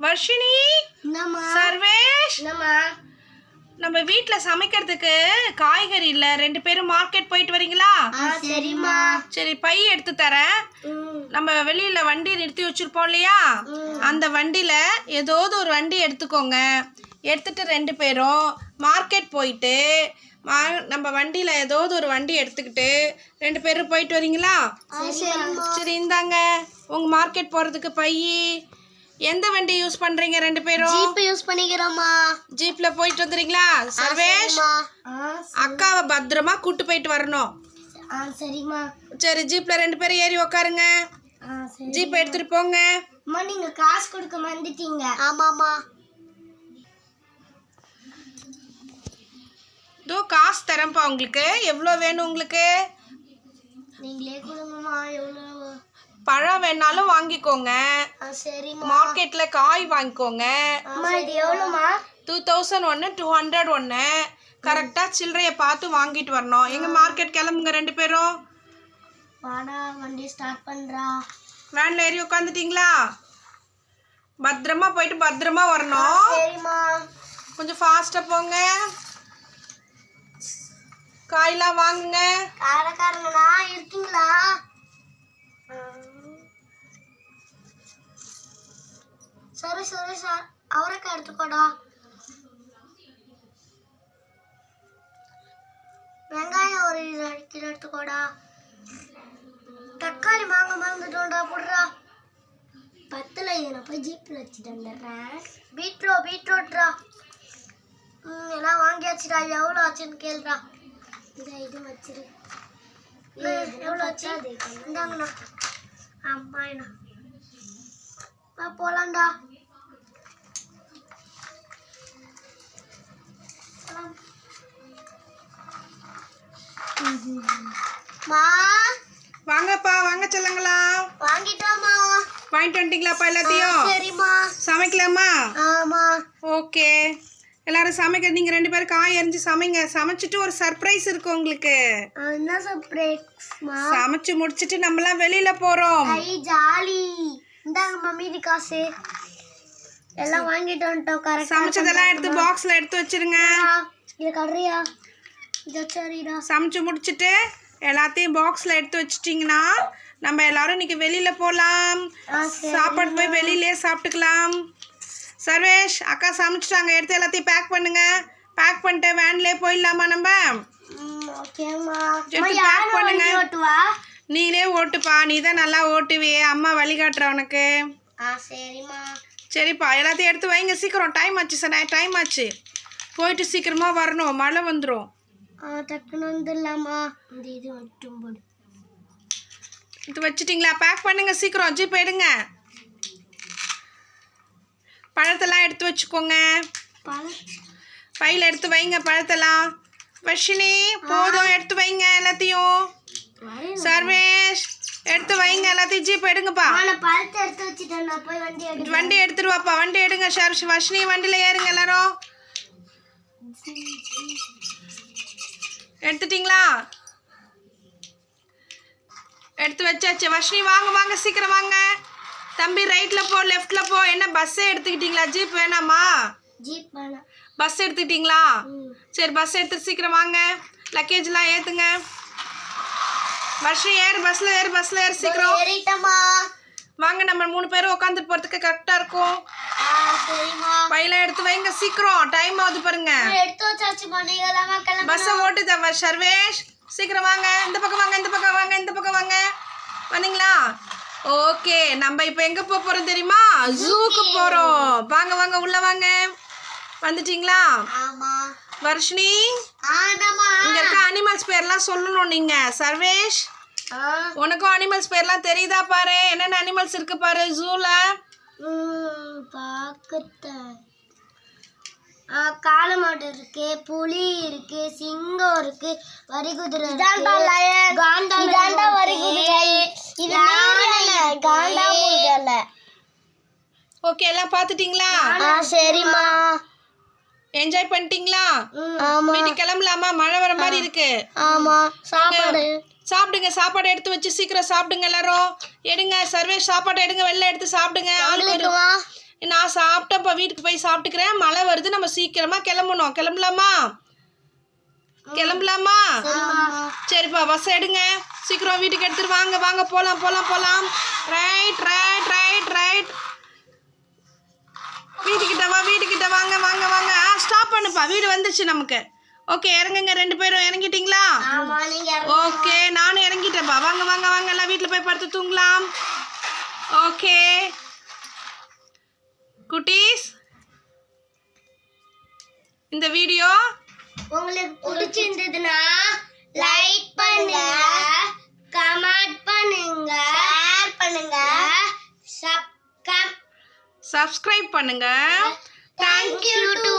வர்ஷினி? சர்வேஷ்? நம்ம வீட்டில் சமைக்கிறதுக்கு காய்கறி இல்லை. ரெண்டு பேரும் மார்க்கெட் போயிட்டு வரீங்களா? சரிம்மா. சரி பை எடுத்து தரேன். நம்ம வெளியில வண்டி நிறுத்தி வச்சிருப்போம் இல்லையா? அந்த வண்டியில ஏதாவது ஒரு வண்டி எடுத்துக்கோங்க. எடுத்துட்டு ரெண்டு பேரும் மார்க்கெட் போயிட்டு நம்ம வண்டியில ஏதாவது ஒரு வண்டி எடுத்துக்கிட்டு ரெண்டு பேரும் போயிட்டு வரீங்களா? சரி இந்தாங்க. உங்க மார்க்கெட் போறதுக்கு பை. எந்த வண்டி யூஸ் பண்றீங்க ரெண்டு பேரும்? ஜீப் யூஸ் பண்ணிக்கிறோம்மா. ஜீப்ல போயிட்டு வந்துறீங்களா? சர்வேஷ் அக்காவை பத்திரமா கூட்டு போயிட்டு வரணும். ஆ சரிம்மா. சரி ஜீப்ல ரெண்டு பேரும் ஏறி சரி ஜீப் எடுத்துட்டு போங்க. அம்மா நீங்க காசு கொடுக்க மறந்துட்டீங்க. ஆமாம்மா. இதோ காசு தரேன்ப்பா உங்களுக்கு. எவ்வளோ வேணும் உங்களுக்கு? பழம் வேணாலும் வாங்கிக்கோங்க. மார்க்கெட்டில் காய் வாங்கிக்கோங்க. டூ தௌசண்ட் ஒன்று டூ ஹண்ட்ரட் ஒன்று கரெக்டாக சில்லறையை பார்த்து வாங்கிட்டு வரணும். எங்கள் மார்க்கெட் கிளம்புங்க ரெண்டு பேரும். வண்டி ஸ்டார்ட் வேனில் ஏறி உட்காந்துட்டீங்களா பத்திரமா போயிட்டு பத்திரமா வரணும். கொஞ்சம் ஃபாஸ்ட்டாக போங்க. காயெல்லாம் வாங்குங்க. காரக்காரங்களா இருக்கீங்களா? சரி சரி சார். அவரைக்காய் எடுத்துக்கோடா. வெங்காயம் ஒரு இது கிலோ எடுத்துக்கோடா. தக்காளி வாங்க மறந்துட்டோம்டா புடுறா. பத்தில் இது போய் ஜீப்பில் வச்சுட்டு வந்துடுறேன். பீட்ரோ பீட்ரூட்ரா. எல்லாம் வாங்கியாச்சுடா. எவ்வளோ ஆச்சுன்னு கேளுடா. இந்த இது வச்சிரு. எவ்வளோ ஆச்சு? இந்தாங்கண்ணா. அம்மாண்ணா வா போலாம்டா. வாங்கப்பா வாங்க சொல்லுங்களா. வாங்கிட்டோமா வாங்கிட்டு வந்துட்டீங்களாப்பா எல்லாத்தையும்? சரிம்மா. சமைக்கலாமா? ஆமா. ஓகே. எல்லாரும் சமைக்க நீங்க ரெண்டு பேரும் காய் அரிஞ்சு சமைங்க. சமைச்சிட்டு ஒரு சர்ப்ரைஸ் இருக்கு உங்களுக்கு. என்ன சர்ப்ரைஸ்மா சமைச்சு முடிச்சிட்டு நம்மலாம் வெளியில போறோம். ஜாலி. இந்தாங்கம்மா மீதி காசு. எல்லாம் வாங்கிட்டு வந்துட்டோம் கரெக்டா சமைச்சதெல்லாம் எடுத்து பாக்ஸ்ல எடுத்து வச்சிருங்க. இது கடுறியா? இது சரிடா. சமைச்சு முடிச்சிட்டு எல்லாத்தையும் பாக்ஸ்ல எடுத்து வச்சிட்டிங்கன்னா நம்ம எல்லாரும் இன்னைக்கு வெளியில சரி சாப்பாடு போய் வெளியிலேயே சாப்பிட்டுக்கலாம். சர்வேஷ் அக்கா சமைச்சிட்டாங்க. எடுத்து எல்லாத்தையும் பேக் பண்ணுங்க. பேக் பண்ணிட்டு வேன்லேயே போயிடலாமா நம்ம? யாரு பண்ணுங்க. நீங்களே ஓட்டுப்பா. நீ தான் நல்லா ஓட்டுவியே. அம்மா வழிகாட்டுற உனக்கு. ஆ சரிம்மா. சரிப்பா எல்லாத்தையும் எடுத்து வைங்க சீக்கிரம். டைம் ஆச்சு சார் டைம் ஆச்சு. போயிட்டு சீக்கிரமா வரணும் மழை வந்துடும் டக்குன்னு வந்துடலாமா? இந்த இது மட்டும் போடு. இது வச்சிட்டிங்களா? பேக் பண்ணுங்க சீக்கிரம் ஜீப் எடுங்க. பழத்தெல்லாம் எடுத்து வச்சுக்கோங்க. பையில் எடுத்து வைங்க பழத்தெல்லாம். வர்ஷினி போதும் எடுத்து வைங்க எல்லாத்தையும். சர்வேஷ். எடுத்து வைங்க எல்லாத்தையும் ஜீப் எடுங்கப்பா. பழத்தை எடுத்து வச்சுட்டேன். நான் போய் வண்டி எடுத்து வண்டி எடுத்துருவாப்பா வண்டி எடுங்க ஷர் வர்ஷினி வண்டியில் ஏறுங்க எல்லாரும். எடுத்துட்டீங்களா? எடுத்து வச்சாச்சு. வர்ஷினி வாங்க வாங்க சீக்கிரம் வாங்க. தம்பி ரைட்டில் போ லெஃப்டில் போ. என்ன பஸ்ஸே எடுத்துக்கிட்டீங்களா? ஜீப் வேணாமா? ஜீப் வேணாம். பஸ் எடுத்துக்கிட்டீங்களா? சரி பஸ் எடுத்து சீக்கிரம் வாங்க. லக்கேஜ்லாம் ஏற்றுங்க வர்ஷினி ஏறு பஸ்ஸில் ஏறு பஸ்ஸில் ஏறு சீக்கிரம். வாங்க நம்ம மூணு பேரும் உட்காந்துட்டு போகிறதுக்கு கரெக்டாக இருக்கும். பையெல்லாம் எடுத்து வைங்க சீக்கிரம். டைம் ஆகுது பாருங்க. எடுத்து வச்சாச்சுமா நீங்க பஸ்ஸை ஓட்டுதவ சர்வேஷ். சீக்கிரம் வாங்க. இந்த பக்கம் வாங்க இந்த பக்கம் வாங்க இந்த பக்கம் வாங்க. வந்தீங்களா? ஓகே. நம்ம இப்போ எங்க போக போறோம் தெரியுமா? ஜூக்கு போறோம். வாங்க வாங்க உள்ள வாங்க. வந்துட்டீங்களா? வர்ஷினி? இங்க இருக்க அனிமல்ஸ் பேர்லாம் சொல்லணும் நீங்க. சர்வேஷ்? உனக்கும் அனிமல்ஸ் பேர்லாம் தெரியுதா பாரு? என்னென்ன அனிமல்ஸ் இருக்கு பாரு? ஜூல காளை மாடு இருக்கு புலி இருக்கு சிங்கம் இருக்கு வரிகுதிரை ஓகே எல்லாம் பார்த்துட்டீங்களா? ஆ சரிம்மா. என்ஜாய் பண்ணிட்டீங்களா? ஆமா. கிளம்பலாமா? மழை வர மாதிரி இருக்கு. ஆமா. சாப்பாடு. சாப்பிடுங்க சாப்பாடு எடுத்து வச்சு சீக்கிரம் சாப்பிடுங்க எல்லாரும். எடுங்க சர்வேஷ் சாப்பாடு எடுங்க வெளில எடுத்து சாப்பிடுங்க. ஆளுக்கு நான் சாப்பிட்டப்ப வீட்டுக்கு போய் சாப்பிட்டுக்கிறேன். மழை வருது நம்ம சீக்கிரமா கிளம்பணும். கிளம்பலாமா? கிளம்பலாமா? சரிப்பா பஸ் எடுங்க. சீக்கிரம் வீட்டுக்கு எடுத்துட்டு வாங்க வாங்க போலாம் போலாம் போலாம். ரைட் ரைட் ரைட் ரைட் வீட்டுக்கிட்ட வா வீட்டுக்கிட்ட வாங்க வாங்க வாங்க. ஸ்டாப் பண்ணுப்பா. வீடு வந்துச்சு நமக்கு. ஓகே இறங்குங்க. ரெண்டு பேரும் இறங்கிட்டீங்களா? ஓகே நானும் இறங்கிட்டேன்ப்பா வாங்க வாங்க வாங்க. எல்லாம் வீட்டில் போய் படுத்து தூங்கலாம். ஓகே குட்டீஸ் இந்த வீடியோ உங்களுக்கு பிடிச்சிருந்ததுன்னா லைக் பண்ணுங்க கமெண்ட் பண்ணுங்க ஷேர் பண்ணுங்க சப்ஸ்கிரைப் பண்ணுங்க. Thank you to